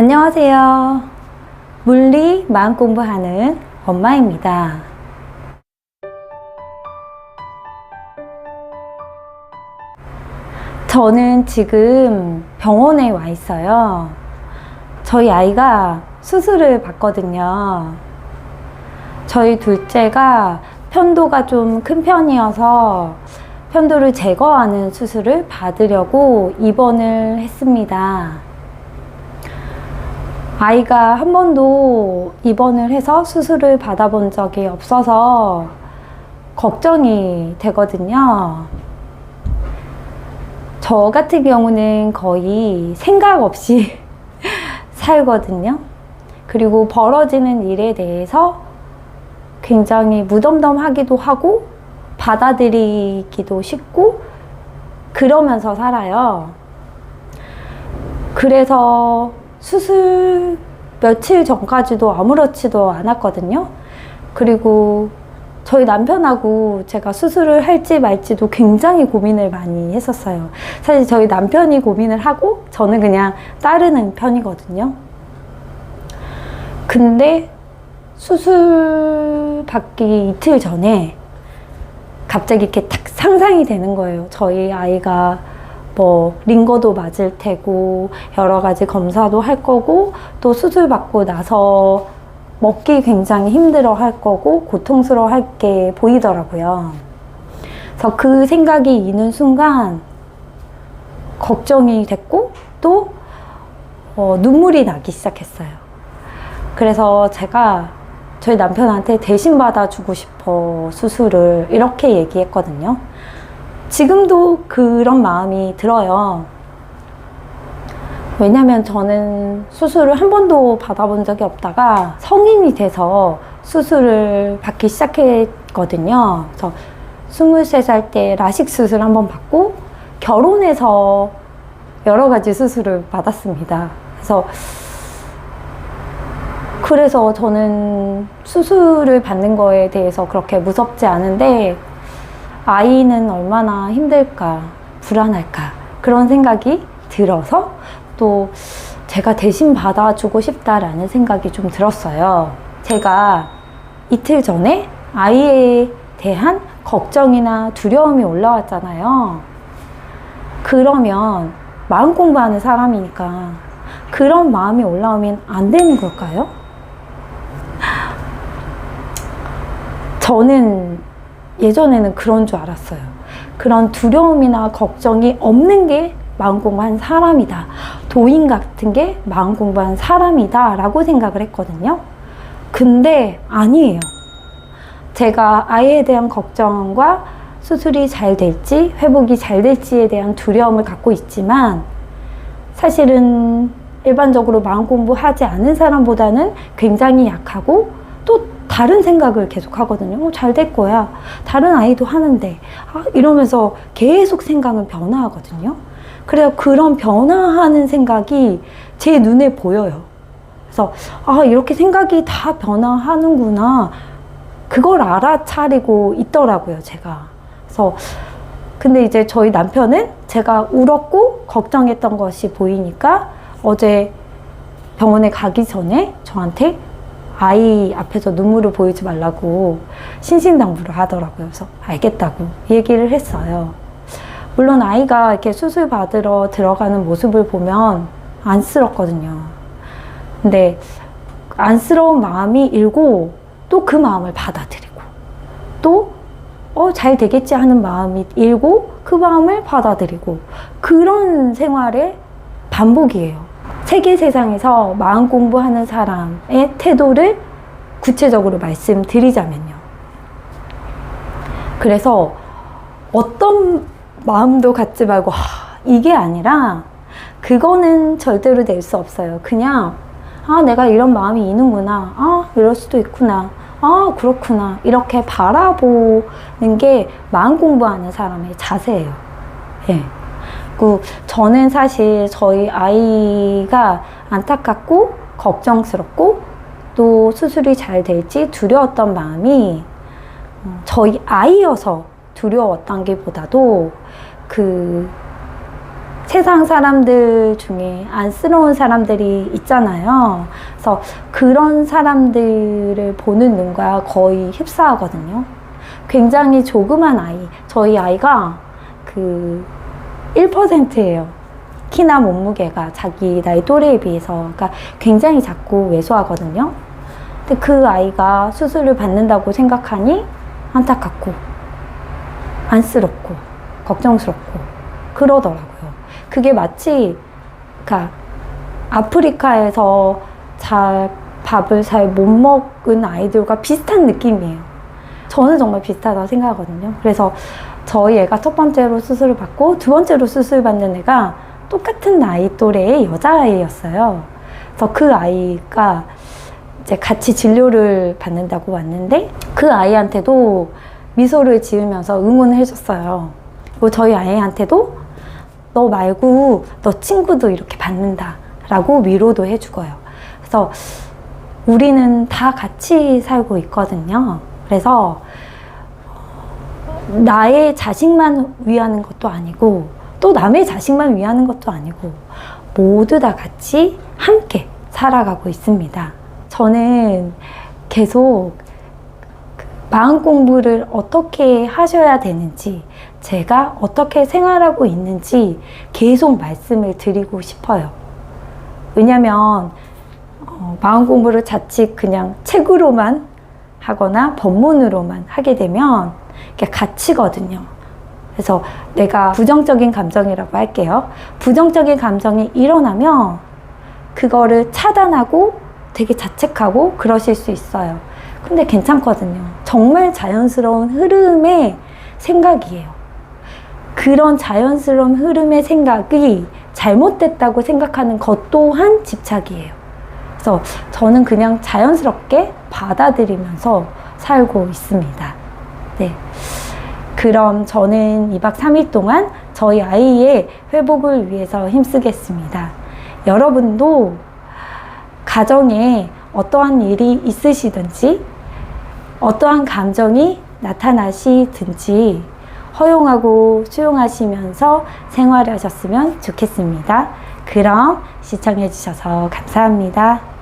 안녕하세요. 물리 마음 공부하는 엄마입니다. 저는 지금 병원에 와 있어요. 저희 아이가 수술을 받거든요. 저희 둘째가 편도가 좀 큰 편이어서 편도를 제거하는 수술을 받으려고 입원을 했습니다. 아이가 한 번도 입원을 해서 수술을 받아본 적이 없어서 걱정이 되거든요. 저 같은 경우는 거의 생각 없이 살거든요. 그리고 벌어지는 일에 대해서 굉장히 무덤덤하기도 하고 받아들이기도 쉽고 그러면서 살아요. 그래서 수술 며칠 전까지도 아무렇지도 않았거든요. 그리고 저희 남편하고 제가 수술을 할지 말지도 굉장히 고민을 많이 했었어요. 사실 저희 남편이 고민을 하고 저는 그냥 따르는 편이거든요. 근데 수술 받기 이틀 전에 갑자기 이렇게 탁 상상이 되는 거예요. 저희 아이가 뭐 링거도 맞을 테고 여러 가지 검사도 할 거고 또 수술 받고 나서 먹기 굉장히 힘들어 할 거고 고통스러워 할 게 보이더라고요. 그래서 그 생각이 있는 순간 걱정이 됐고 또 어, 눈물이 나기 시작했어요. 그래서 제가 저희 남편한테 대신 받아주고 싶어 수술을 이렇게 얘기했거든요. 지금도 그런 마음이 들어요. 왜냐면 저는 수술을 한 번도 받아본 적이 없다가 성인이 돼서 수술을 받기 시작했거든요. 그래서 23살 때 라식 수술 한 번 받고 결혼해서 여러 가지 수술을 받았습니다. 그래서 그래서 저는 수술을 받는 거에 대해서 그렇게 무섭지 않은데 아이는 얼마나 힘들까, 불안할까, 그런 생각이 들어서 또 제가 대신 받아주고 싶다라는 생각이 좀 들었어요. 제가 이틀 전에 아이에 대한 걱정이나 두려움이 올라왔잖아요. 그러면 마음 공부하는 사람이니까 그런 마음이 올라오면 안 되는 걸까요? 저는 예전에는 그런 줄 알았어요. 그런 두려움이나 걱정이 없는 게 마음 공부한 사람이다. 도인 같은 게 마음 공부한 사람이다. 라고 생각을 했거든요. 근데 아니에요. 제가 아이에 대한 걱정과 수술이 잘 될지, 회복이 잘 될지에 대한 두려움을 갖고 있지만, 사실은 일반적으로 마음 공부하지 않은 사람보다는 굉장히 약하고, 또 다른 생각을 계속 하거든요. 어, 잘될 거야. 다른 아이도 하는데. 아, 이러면서 계속 생각은 변화하거든요. 그래서 그런 변화하는 생각이 제 눈에 보여요. 그래서, 아, 이렇게 생각이 다 변화하는구나. 그걸 알아차리고 있더라고요, 제가. 그래서, 근데 이제 저희 남편은 제가 울었고 걱정했던 것이 보이니까 어제 병원에 가기 전에 저한테 아이 앞에서 눈물을 보이지 말라고 신신당부를 하더라고요. 그래서 알겠다고 얘기를 했어요. 물론 아이가 이렇게 수술 받으러 들어가는 모습을 보면 안쓰럽거든요. 근데 안쓰러운 마음이 일고 또 그 마음을 받아들이고 또 어, 잘 되겠지 하는 마음이 일고 그 마음을 받아들이고 그런 생활의 반복이에요. 세계 세상에서 마음 공부하는 사람의 태도를 구체적으로 말씀드리자면요. 그래서 어떤 마음도 갖지 말고, 하, 이게 아니라, 그거는 절대로 낼 수 없어요. 그냥, 아, 내가 이런 마음이 있는구나. 아, 이럴 수도 있구나. 아, 그렇구나. 이렇게 바라보는 게 마음 공부하는 사람의 자세예요. 예. 그 저는 사실 저희 아이가 안타깝고 걱정스럽고 또 수술이 잘 될지 두려웠던 마음이 어, 저희 아이여서 두려웠던 게 보다도 그 세상 사람들 중에 안쓰러운 사람들이 있잖아요. 그래서 그런 사람들을 보는 눈과 거의 휩싸하거든요. 굉장히 조그만 아이. 저희 아이가 그 1%예요. 키나 몸무게가 자기 나이 또래에 비해서. 그러니까 굉장히 작고 왜소하거든요. 근데 그 아이가 수술을 받는다고 생각하니 안타깝고, 안쓰럽고, 걱정스럽고, 그러더라고요. 그게 마치, 그러니까 아프리카에서 잘 밥을 잘 못 먹은 아이들과 비슷한 느낌이에요. 저는 정말 비슷하다고 생각하거든요. 그래서 저희 애가 첫 번째로 수술을 받고 두 번째로 수술 받는 애가 똑같은 나이 또래의 여자아이였어요. 그래서 그 아이가 이제 같이 진료를 받는다고 왔는데 그 아이한테도 미소를 지으면서 응원을 해줬어요. 그리고 저희 아이한테도 너 말고 너 친구도 이렇게 받는다 라고 위로도 해주고요. 그래서 우리는 다 같이 살고 있거든요. 그래서 나의 자식만 위하는 것도 아니고 또 남의 자식만 위하는 것도 아니고 모두 다 같이 함께 살아가고 있습니다. 저는 계속 그 마음 공부를 어떻게 하셔야 되는지 제가 어떻게 생활하고 있는지 계속 말씀을 드리고 싶어요. 왜냐면 어, 마음 공부를 자칫 그냥 책으로만 하거나 법문으로만 하게 되면 갇히거든요. 그래서 내가 부정적인 감정이라고 할게요. 부정적인 감정이 일어나면 그거를 차단하고 되게 자책하고 그러실 수 있어요. 근데 괜찮거든요. 정말 자연스러운 흐름의 생각이에요. 그런 자연스러운 흐름의 생각이 잘못됐다고 생각하는 것 또한 집착이에요. 그래서 저는 그냥 자연스럽게 받아들이면서 살고 있습니다. 네. 그럼 저는 2박 3일 동안 저희 아이의 회복을 위해서 힘쓰겠습니다. 여러분도 가정에 어떠한 일이 있으시든지 어떠한 감정이 나타나시든지 허용하고 수용하시면서 생활하셨으면 좋겠습니다. 그럼 시청해주셔서 감사합니다.